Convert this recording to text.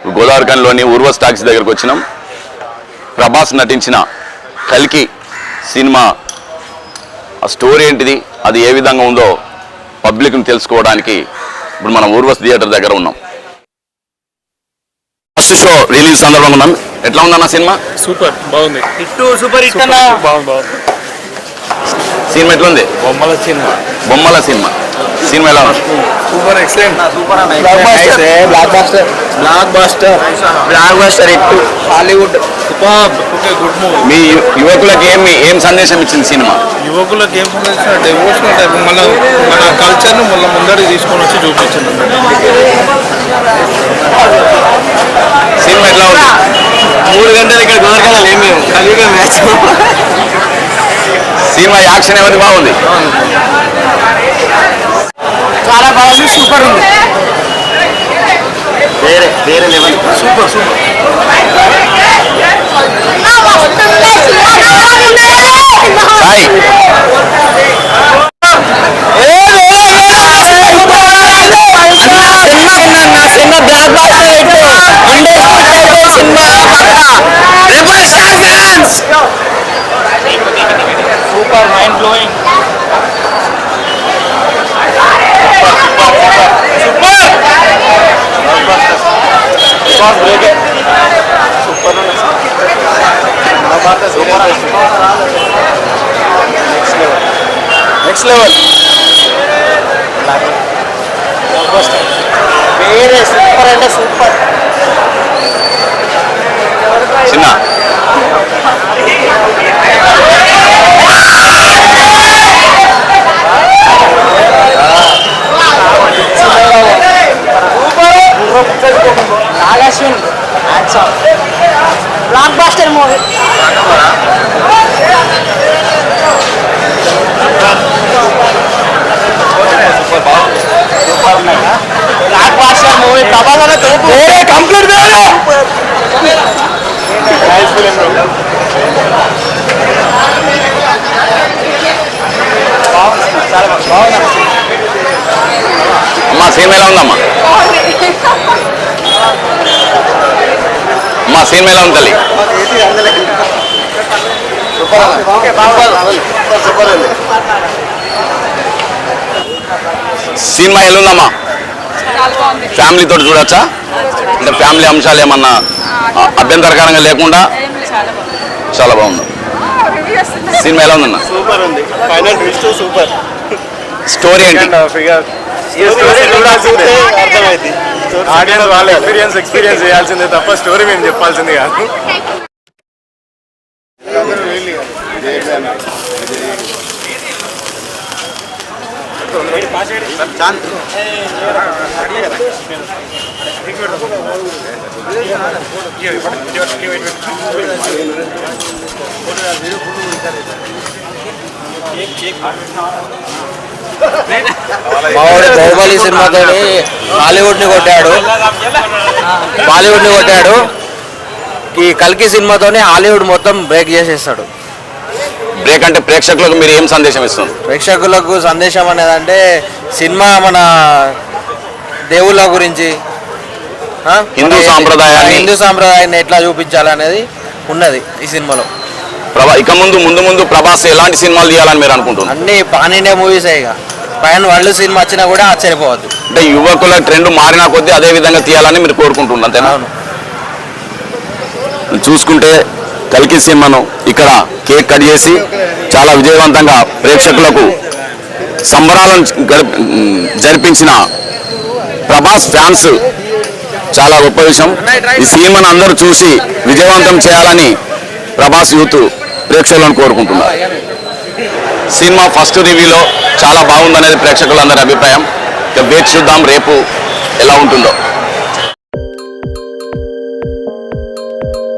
గోదావరికంలోని ఉర్వస్ taxi దగ్గరకు వచ్చినాం. ప్రభాస్ నటించిన కల్కి సినిమా ఆ స్టోరీ ఏంటిది అది ఏ విధంగా ఉందో పబ్లిక్ని తెలుసుకోవడానికి ఇప్పుడు మనం ఊర్వస్ థియేటర్ దగ్గర ఉన్నాం. ఫస్ట్ షో రిలీజ్ సందర్భంగా ఉన్నాం. ఎట్లా ఉందన్న సినిమా? సూపర్ బాగుంది. ఇట్టు సూపర్ హిట్ అన్న. బాగుంది బాగుంది. సినిమా ఎట్లుంది? బొమ్మల సినిమా. బొమ్మల సినిమా. సినిమా ఎలా super excellent. Super blockbuster blockbuster blockbuster hit. Hollywood super okay good movie. మీ యువకులకు ఏం ఏం సందేశం ఇచ్చింది సినిమా? యువకులకు ఏం సంబంధించిన డెవోషనల్ టైప్ మన మన కల్చర్ను మళ్ళీ ముందడికి తీసుకొని వచ్చి చూపించింది సినిమా ఎట్లా ఉంది? మూడు గంటలు ఇక్కడ గోదరకాల లేము మేము కలియుగ మ్యాచ్. సినిమా యాక్షన్ ఏమైంది బాగుంది. చాలా బాగుంది. సూపర్ ఉంది. వేరే వేరే level super super. Sai cinema blockbuster hit industry cinema rebel star fans super mind blowing next level వేరే సూపర్ అంటే సూపర్ చిన్న Nag Ashwin blockbuster movie blockbuster movie Prabhas అనే తోపు కంప్లీట్ అమ్మా సినిమా ఎలా ఉందమ్మా. అమ్మా సినిమా ఎలా ఉంది తల్లి. సినిమా ఎలా ఉందమ్మా ఫ్యామిలీ తోటి చూడొచ్చా? అంటే ఫ్యామిలీ అంశాలు ఏమన్నా అభ్యంతరకరంగా లేకుండా? చాలా బాగుంది. సినిమా ఎలా ఉందన్న సూపర్ ఉంది. Final super. స్టోరీ అర్థమైంది. ఆడియన్స్ వాళ్ళ ఎక్స్పీరియన్స్ ఎక్స్పీరియన్స్ చేయాల్సిందే తప్ప స్టోరీ మేము చెప్పాల్సింది కాదు. మావాడు బాహుబలి సినిమాతో హాలీవుడ్ని కొట్టాడు. బాలీవుడ్ని కొట్టాడు. ఈ కల్కి సినిమాతోనే హాలీవుడ్ మొత్తం బ్రేక్ చేసేస్తాడు. బ్రేక్ అంటే ప్రేక్షకులకు మీరు ఏం సందేశం ఇస్తుంది ప్రేక్షకులకు సందేశం అనేది అంటే సినిమా మన దేవుళ్ళ గురించి? హిందూ సాంప్రదాయాన్ని- హిందూ సాంప్రదాయాన్ని ఎట్లా చూపించాలనేది ఉన్నది ఈ సినిమాలో. ప్రభా ఇక ముందు ముందు ముందు ప్రభాస్ ఎలాంటి సినిమాలు తీయాలని మీరు అనుకుంటున్నారు? అన్ని పాన్ ఇండియా మూవీస్ ఇక. పైన వరల్డ్ సినిమా వచ్చినా కూడా ఆశ్చర్యపోవద్దు. అంటే యువకుల ట్రెండ్ మారిన కొద్దీ అదే విధంగా తీయాలని మీరు కోరుకుంటున్నారు అంతేనా? చూసుకుంటే కల్కి సినిమాను ఇక్కడ కేక్ కట్ చేసి చాలా విజయవంతంగా ప్రేక్షకులకు సంబరాలను జరిపించిన ప్రభాస్ ఫ్యాన్స్ చాలా గొప్ప విషయం. ఈ సినిమాను అందరూ చూసి విజయవంతం చేయాలని ప్రభాస్ యూత్ ప్రేక్షకులను కోరుకుంటున్నారు సినిమా ఫస్ట్ రివ్యూలో చాలా బాగుందనేది ప్రేక్షకులందరి అభిప్రాయం. ఇక వేచి చూద్దాం రేపు ఎలా ఉంటుందో.